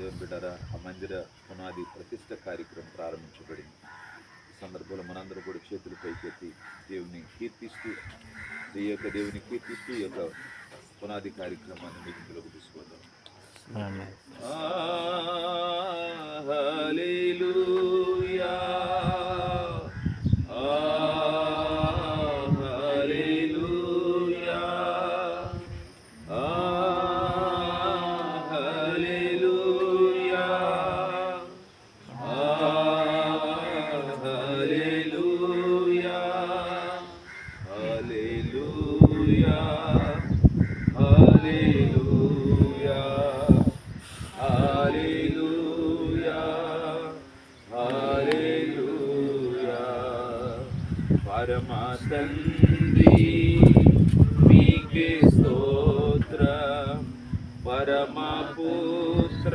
దేవుని బిడ్డారా ఆ మందిర పునాది ప్రతిష్ట కార్యక్రమం ప్రారంభించబడింది. ఈ సందర్భంలో మనందరూ కూడా చేతులు పైకెత్తి దేవుని కీర్తిస్తూ ఈ యొక్క దేవుని కీర్తిస్తూ ఈ యొక్క పునాది కార్యక్రమాన్ని మీటింగ్లోకి తీసుకుందాం. తండ్రి మీకే స్తోత్ర పరమపుత్ర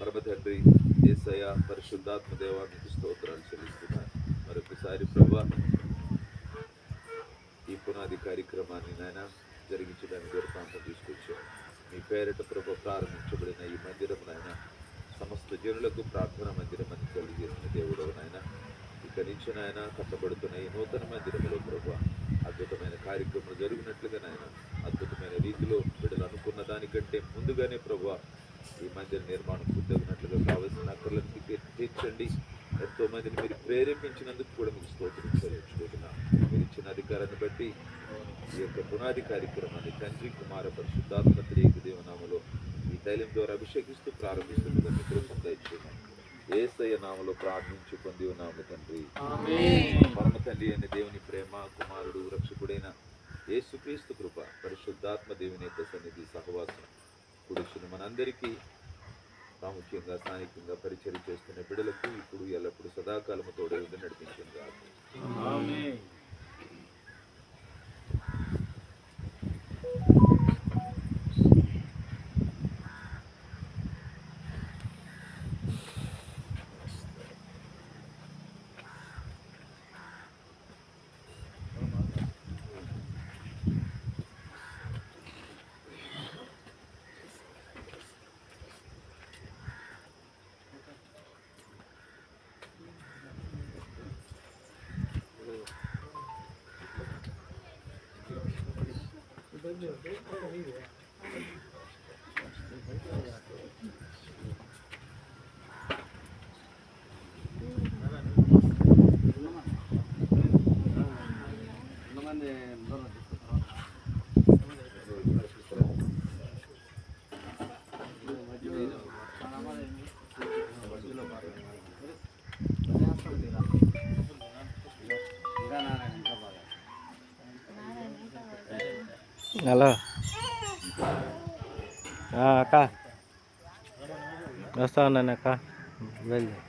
పరమతండ్రి తండ్రి యేసయ్య పరిశుద్ధాత్మ దేవ మీకు స్తోత్రాలు చెల్లిస్తున్నాను. మరొకసారి ప్రభా ఈ పునాది కార్యక్రమాన్ని నాయన జరిగించడానికి దొరకాంతం తీసుకొచ్చాం మీ పేరిట ప్రభు ప్రారంభించబడిన ఈ మందిరం నాయన సమస్త జనులకు ప్రార్థన మందిరం అని కలిగేసిన దేవుడు నాయన. ఇక నుంచి నాయన కట్టబడుతున్న ఈ నూతన మందిరంలో ప్రభు అద్భుతమైన కార్యక్రమం జరిగినట్లుగా నాయన అద్భుతమైన రీతిలో బిడ్డలు అనుకున్న దానికంటే ముందుగానే ప్రభు ఈ మందిర నిర్మాణం పూర్తగినట్లుగా కావలసిన అక్కర్లను మీకు తీర్చండి ఎంతో మందిని మీరు ప్రేరేపించినందుకు కూడా మీకు స్తోత్రం చెల్లించుకుంటున్నాం. మీరు ఇచ్చిన అధికారాన్ని బట్టి ఈ యొక్క పునాది కార్యక్రమాన్ని తండ్రి కుమార పరిశుద్ధాత్మ త్రియక దేవనామలో ఈ తైలం ద్వారా అభిషేకిస్తూ ప్రారంభిస్తుండగా మీ కృప దయచేయమని ఏసయ్య నామలో ప్రార్థించి పొంది ఉన్నాము తండ్రి పరమ తండ్రి అయిన దేవుని ప్రేమ కుమారుడు రక్షకుడైన యేసుక్రీస్తు కృప పరిశుద్ధాత్మ దేవుని యొక్క సన్నిధి సహవాసం పురుషుని మనందరికీ ప్రాముఖ్యంగా స్థానికంగా పరిచయం చేస్తున్న బిడలకు ఇప్పుడు ఎల్లప్పుడూ సదాకాలము తోడే నడిపించింది Gracias. હલો હા કા દસ્તાન અને કા વેલ્યુ